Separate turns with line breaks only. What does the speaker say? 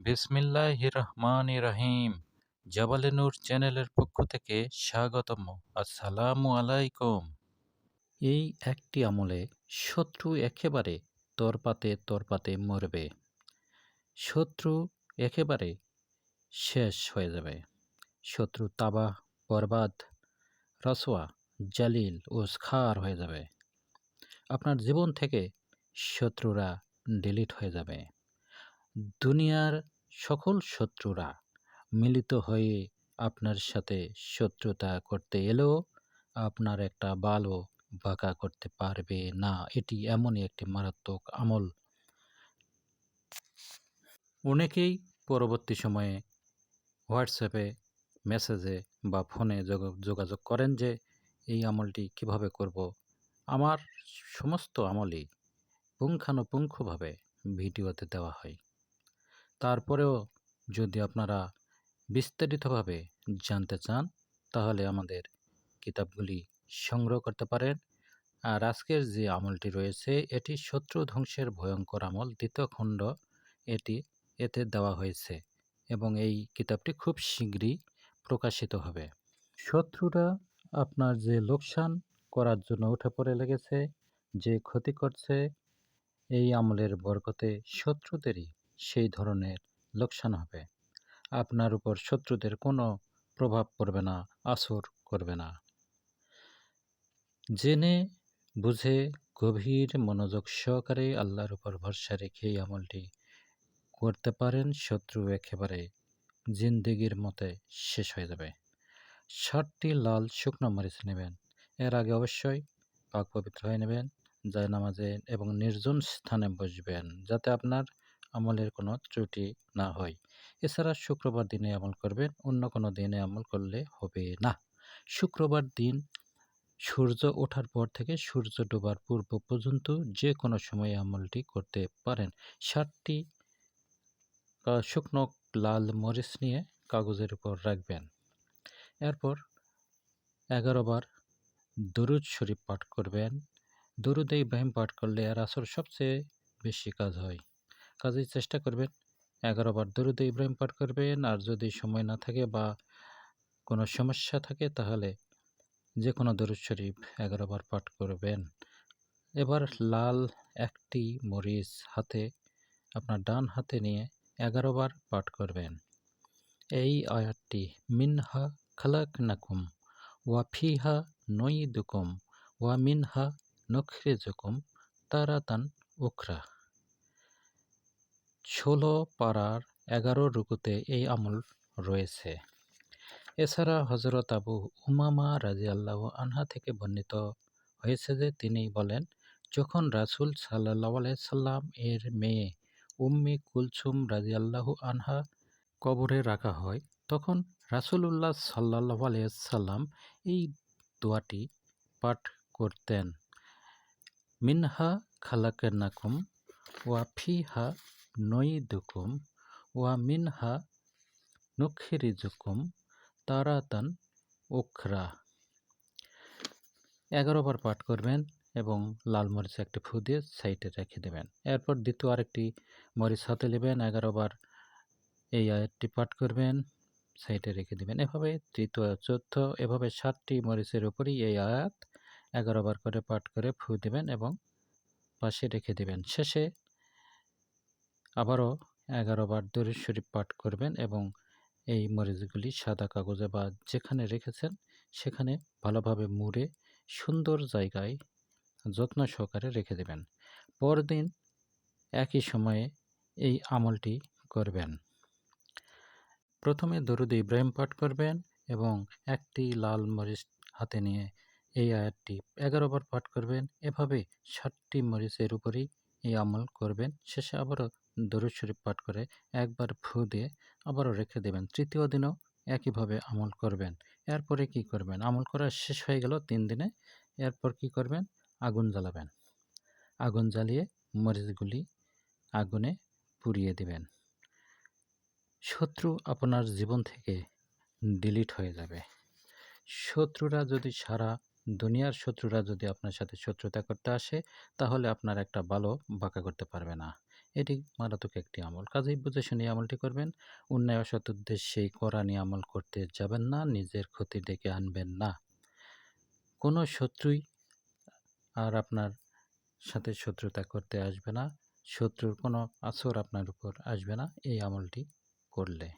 বিসমিল্লাহ রহমান রহিম জাবালে নূর চ্যানেলের পক্ষ থেকে স্বাগতম। আসসালামু আলাইকুম। এই একটি আমলে শত্রু একেবারে তরপাতে তরপাতে মরবে। শত্রু একেবারে শেষ হয়ে যাবে। শত্রু তাবা বরবাদ রসোয়া জালিল ও স্খার হয়ে যাবে। আপনার জীবন থেকে শত্রুরা ডিলিট হয়ে যাবে। দুনিয়ার সকল শত্রুরা মিলিত হয়ে আপনার সাথে শত্রুতা করতে এলেও আপনার একটা বালও বাঁকা করতে পারবে না। এটি এমনই একটি মারাত্মক আমল। অনেকেই পরবর্তী সময়ে হোয়াটসঅ্যাপে মেসেজে বা ফোনে যোগাযোগ করেন যে, এই আমলটি কীভাবে করব? আমার সমস্ত আমলই পুঙ্খানুপুঙ্খভাবে ভিডিওতে দেওয়া হয়। তারপরেও যদি আপনারা বিস্তারিতভাবে জানতে চান, তাহলে আমাদের কিতাবগুলি সংগ্রহ করতে পারেন। আর আজকের যে আমলটি রয়েছে, এটি শত্রু ধ্বংসের ভয়ঙ্কর আমল, দ্বিতীয় খণ্ড। এটি এতে দেওয়া হয়েছে এবং এই কিতাবটি খুব শীঘ্রই প্রকাশিত হবে। শত্রুরা আপনার যে লোকসান করার জন্য উঠে পড়ে লেগেছে, যে ক্ষতি করছে, এই আমলের বরকতে শত্রুদেরই সেই ধরনের লোকসান হবে। আপনার উপর শত্রুদের কোনো প্রভাব পড়বে না আসর করবে না। জেনে, বুঝে, গভীর মনোযোগ সহকারে আল্লাহর উপর ভরসা রেখে এই আমলটি করতে পারেন, শত্রু একেবারে জিন্দিগির মতে শেষ হয়ে যাবে। ষাটটি লাল শুকনো মরিচ নেবেন। এর আগে অবশ্যই পাক পবিত্র হয়ে নেবেন যায় নামাজে এবং নির্জন স্থানে বসবেন, যাতে আপনার আমলের কোনো ত্রুটি না হয়। এছাড়া শুক্রবার দিনে আমল করবেন, অন্য কোনো দিনে আমল করলে হবে না। শুক্রবার দিন সূর্য ওঠার পর থেকে সূর্য ডোবার পূর্ব পর্যন্ত যে কোনো সময়ে আমলটি করতে পারেন। ষাটটি শুকনো লাল মরিচ নিয়ে কাগজের উপর রাখবেন। এরপর এগারো বার দরুদ শরীফ পাঠ করবেন। দরুদ ইব্রাহিম পাঠ করলে আর আসর সবচেয়ে বেশি কাজ হয়। কাজেই চেষ্টা করবেন। এগারো বার দরুদ ইব্রাহিম পাঠ করবেন আর যদি সময় না থাকে বা কোনো সমস্যা থাকে তাহলে যে কোনো দরুদ শরীফ এগারো বার পাঠ করবেন। এবার লাল একটি মরিচ হাতে আপনার ডান হাতে নিয়ে এগারো বার পাঠ করবেন। এই আয়াতটি, মিনহা খালাক নাকুম ওয়া ফিহা নই নইদুকুম ওয়া মিনহা নখরিজুকুম তারাতান উখরা। ষোলো পাড়ার এগারো রুকুতে এই আমল রয়েছে। এছাড়া হজরত আবু উমামা রাজি আল্লাহ আনহা থেকে বর্ণিত হয়েছে যে তিনি বলেন, যখন রাসুল সাল্লাহ সাল্লাম এর মেয়ে উম্মি কুলছুম রাজি আল্লাহ আনহা কবরে রাখা হয়, তখন রাসুলুল্লাহ সাল্লাহ সাল্লাম এই দোয়াটি পাঠ করতেন, মিনহা খালাকেনাকুম ওয়া ফিহা নইদুকুম ওয়া মিনহা নুখিরিজুকুম তারাতান উখরা। এগারো বার পাঠ করবেন এবং লাল মরিচ একটি ফু দিয়ে সাইডে রেখে দেবেন। এরপর দ্বিতীয় আরেকটি মরিচ হাতে নেবেন, এগারো বার এই আয়াতটি পাঠ করবেন, সাইডে রেখে দেবেন। এভাবে তৃতীয়, চতুর্থ, এভাবে সাতটি মরিচের উপরই এই আয়াত এগারো বার করে পাঠ করে ফু দেবেন এবং পাশে রেখে দেবেন। শেষে আবারও এগারো বার দরুদ শরীফ পাঠ করবেন এবং এই মরিচগুলি সাদা কাগজে বা যেখানে রেখেছেন সেখানে ভালোভাবে মুড়ে সুন্দর জায়গায় যত্ন সহকারে রেখে দেবেন। পরদিন একই সময়ে এই আমলটি করবেন। প্রথমে দরুদ ইব্রাহিম পাঠ করবেন এবং একটি লাল মরিচ হাতে নিয়ে এই আয়াতটি এগারো বার পাঠ করবেন। এভাবে ষাটটি মরিচের উপরেই এই আমল করবেন। শেষে আবারও দরুদ শরীফ পাঠ করে একবার ফু দিয়ে আবারও রেখে দেবেন। তৃতীয় দিনও একইভাবে আমল করবেন। এরপরে কি করবেন? আমল করা শেষ হয়ে গেল তিন দিনে। এরপর কি করবেন? আগুন জ্বালাবেন। আগুন জ্বালিয়ে মরিচগুলি আগুনে পুড়িয়ে দেবেন। শত্রু আপনার জীবন থেকে ডিলিট হয়ে যাবে। শত্রুরা যদি সারা দুনিয়ার শত্রুরা যদি আপনার সাথে শত্রুতা করতে আসে, তাহলে আপনার একটা ভালো বাঁকা করতে পারবে না। এটি মারাত্মক একটি আমল। কাজেই বুঝে শুনে আমলটি করবেন। অন্যায় অসৎ উদ্দেশ্যেই কোরআনী আমল করতে যাবেন না, নিজের ক্ষতি ডেকে আনবেন না। কোনো শত্রুই আর আপনার সাথে শত্রুতা করতে আসবে না। শত্রুর কোনো আসর আপনার উপর আসবে না। এই আমলটি করলে।